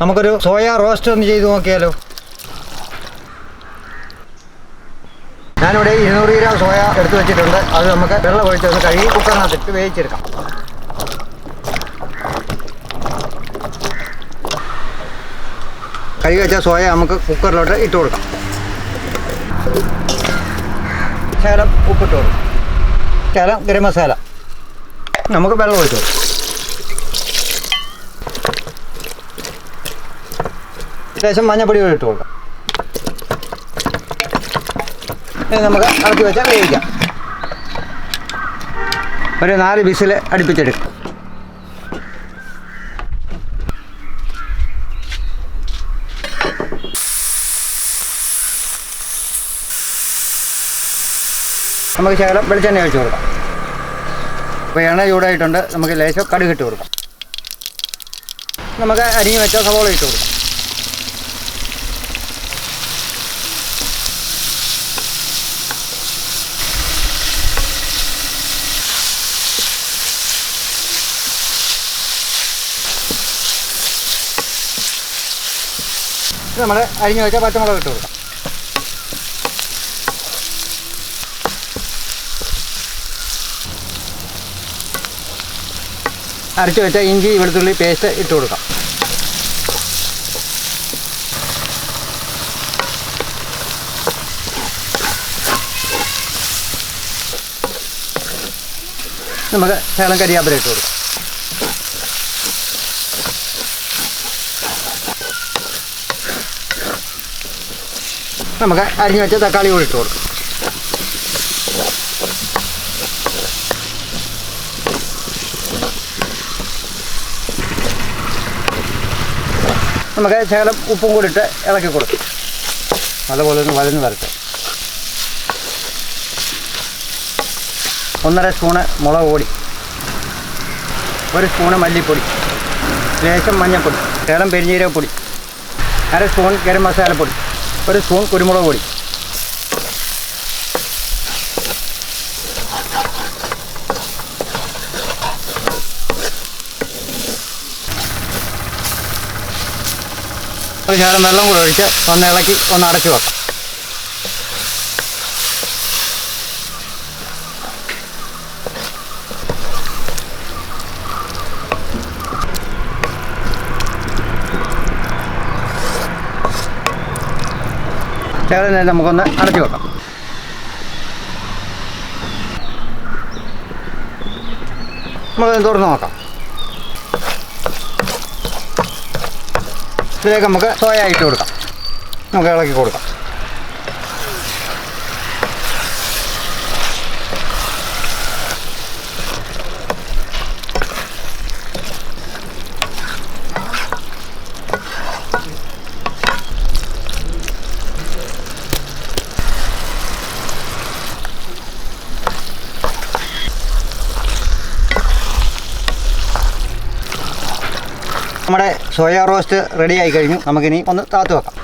നമുക്കൊരു soya roast ഒന്ന് ചെയ്ത് നോക്കിയാലോ? ഞാനിവിടെ ഇരുന്നൂറ് ഗ്രാം സോയ എടുത്തു വെച്ചിട്ടുണ്ട്. അത് നമുക്ക് വെള്ളം ഒഴിച്ച് ഒഴിച്ചൊന്ന് കഴുകി കുക്കറിനകത്തിട്ട് വേവിച്ചെടുക്കാം. കഴുകി വെച്ച സോയ നമുക്ക് കുക്കറിലോട്ട് ഇട്ട് കൊടുക്കാം. ശകലം ഉപ്പിട്ട് കൊടുക്കാം. ശകലം ഗരം മസാല. നമുക്ക് വെള്ളം ഒഴിച്ചു കൊടുക്കാം. ശേഷം മഞ്ഞപ്പൊടി കൂടി ഇട്ട് കൊടുക്കാം. ഇനി നമുക്ക് അടച്ചു വെച്ചാൽ വേവിക്കാം. ഒരു നാല് വിസിൽ അടുപ്പിച്ചെടുക്കും. നമുക്ക് ശകലം വെളിച്ചെണ്ണ ഒഴിച്ച് കൊടുക്കാം. അപ്പോൾ എണ്ണ ചൂടായിട്ടുണ്ട്. നമുക്ക് ലേശം കടുക് ഇട്ട് കൊടുക്കാം. നമുക്ക് അരിഞ്ഞ് വെച്ച സവോള ഇട്ട് കൊടുക്കാം. നമ്മൾ അരിഞ്ഞു വെച്ച പച്ചമുളക് ഇട്ട് കൊടുക്കാം. അരച്ചു വെച്ച ഇഞ്ചി വെളുത്തുള്ളി പേസ്റ്റ് ഇട്ട് കൊടുക്കാം. നമുക്ക് ശകലം കരിയാപ്പിലിട്ട് കൊടുക്കാം. നമുക്ക് അരിഞ്ഞു വെച്ച തക്കാളി കൂടി ഇട്ട് കൊടുക്കും. നമുക്ക് ശകലം ഉപ്പും കൂടി ഇട്ട് ഇളക്കി കൊടുക്കും. നല്ലപോലെ ഒന്ന് വലഞ്ഞ് വരട്ടെ. ഒന്നര സ്പൂണ് മുളക് പൊടി. ഒരു സ്പൂണ് മല്ലിപ്പൊടി. ലേശം മഞ്ഞൾപ്പൊടി. ശകലം പെരിഞ്ഞീരകപ്പൊടി. അര സ്പൂൺ ഗരം മസാലപ്പൊടി. ഒരു സ്പൂൺ കുരുമുളക് പൊടി. ശകലം വെള്ളം കൂടെ ഒഴിച്ച് ഒന്ന് ഇളക്കി ഒന്ന് അടച്ചു വെക്കാം. നേരം നമുക്കൊന്ന് അടച്ചു വെക്കാം. നമുക്ക് തുറന്ന് നോക്കാം. ഇതിലേക്ക് നമുക്ക് സോയ ഇട്ട് കൊടുക്കാം. നമുക്ക് ഇളക്കി കൊടുക്കാം. നമ്മുടെ സോയാ റോസ്റ്റ് റെഡി ആയി കഴിഞ്ഞു. നമുക്കിനി ഒന്ന് താത്തു വെക്കാം.